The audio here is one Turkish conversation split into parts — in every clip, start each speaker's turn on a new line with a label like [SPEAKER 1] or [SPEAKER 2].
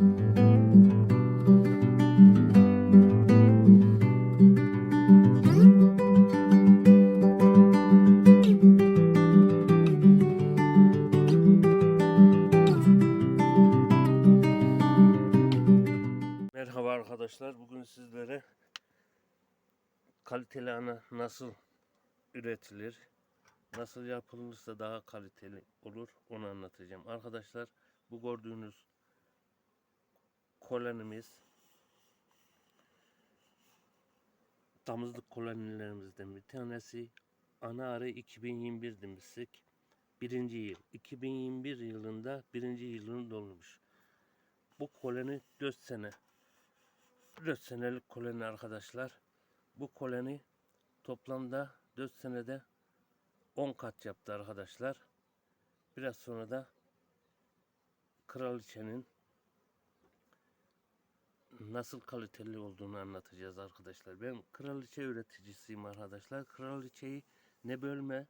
[SPEAKER 1] Merhaba arkadaşlar. Bugün sizlere kaliteli ana nasıl üretilir, nasıl yapılırsa daha kaliteli olur onu anlatacağım. Arkadaşlar bu gördüğünüz kolonimiz damızlık kolonilerimizden bir tanesi. Ana arı 2021 demiştik. Birinci yıl. 2021 yılında birinci yılını dolmuş. Bu koloni 4 sene 4 senelik koloni arkadaşlar. Bu koloni toplamda 4 senede 10 kat yaptı arkadaşlar. Biraz sonra da kraliçenin nasıl kaliteli olduğunu anlatacağız arkadaşlar. Ben kraliçe üreticisiyim arkadaşlar. Kraliçeyi ne bölme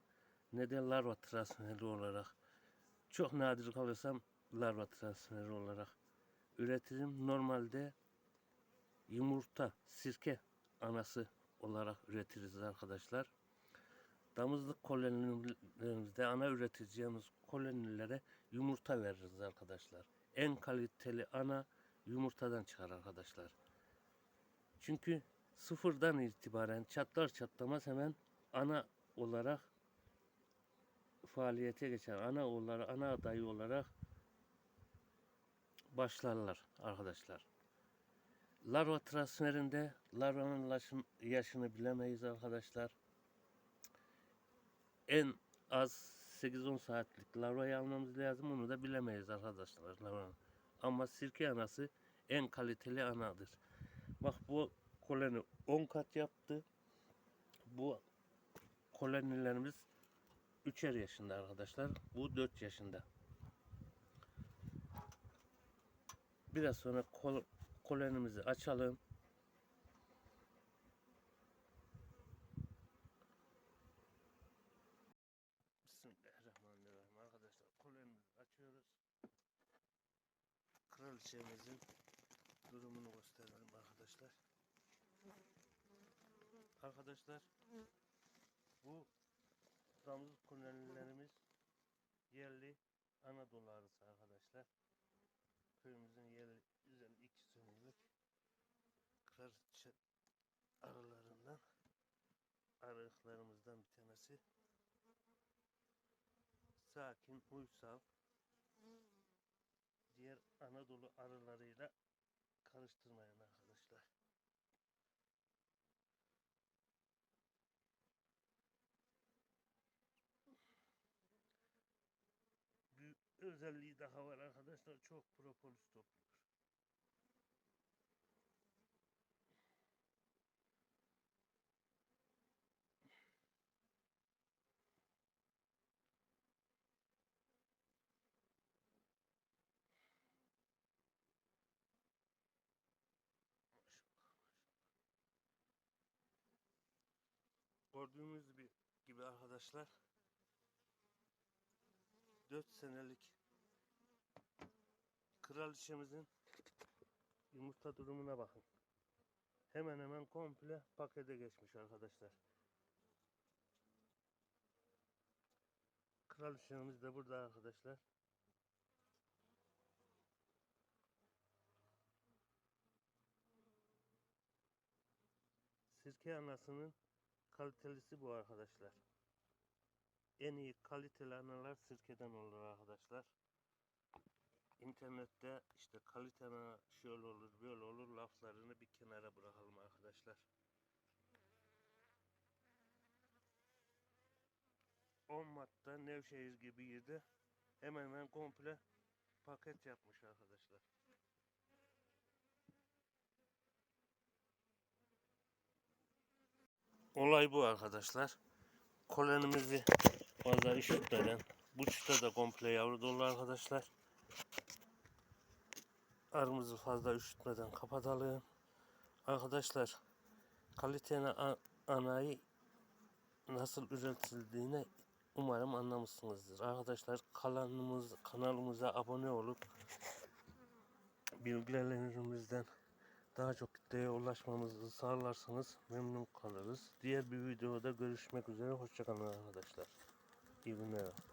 [SPEAKER 1] ne de larva transferi olarak çok nadir kalırsam larva transferi olarak üretirim. Normalde yumurta, sirke anası olarak üretiriz arkadaşlar. Damızlık kolonilerimizde ana üreteceğimiz kolonilere yumurta veririz arkadaşlar. En kaliteli ana yumurtadan çıkar arkadaşlar. Çünkü sıfırdan itibaren çatlar çatlamaz hemen ana olarak faaliyete geçer. Ana olarak, ana adayı olarak başlarlar arkadaşlar. Larva transferinde larvanın yaşını bilemeyiz arkadaşlar. En az 8-10 saatlik larvayı almamız lazım. Onu da bilemeyiz arkadaşlar. larvanın. Ama sirke anası en kaliteli anadır. Bak bu koloni 10 kat yaptı. Bu kolonilerimiz 3'er yaşında arkadaşlar. Bu 4 yaşında. Biraz sonra kol, kolonimizi açalım. Bismillahirrahmanirrahim. Arkadaşlar kolonimizi açıyoruz. Kraliçemizin durumunu gösterelim arkadaşlar. Arkadaşlar bu damızlık kolonilerimiz yerli Anadolu arısı arkadaşlar. Köyümüzün yerli güzel iki senelik kraliçe arılarından arıklarımızdan bir tanesi. Sakin, uysal, diğer Anadolu arılarıyla karıştırmayın arkadaşlar. Bir özelliği daha var arkadaşlar. Çok propolis topluyor. Gördüğümüz gibi, arkadaşlar 4 senelik kraliçemizin yumurta durumuna bakın. Hemen hemen komple pakete geçmiş arkadaşlar. Kraliçemiz de burada arkadaşlar. Sirke anasının kalitelisi bu arkadaşlar. En iyi kaliteli analar sirkeden olur arkadaşlar. İnternette işte kalite ana şöyle olur böyle olur laflarını bir kenara bırakalım arkadaşlar. 10 Mart'ta Nevşehir gibi yerde hemen hemen komple paket yapmış arkadaşlar. Olay bu arkadaşlar. Kolonimizi fazla üşütmeden bu çıta da komple yavru dolu arkadaşlar. Arımızı fazla üşütmeden kapatalım. Arkadaşlar kaliteli anayı nasıl üretildiğini umarım anlamışsınızdır. Arkadaşlar kanalımız kanalımıza abone olup bilgilerimizden daha çok kitleye ulaşmamızı sağlarsanız memnun kalırız. Diğer bir videoda görüşmek üzere. Hoşçakalın arkadaşlar. İyi günler.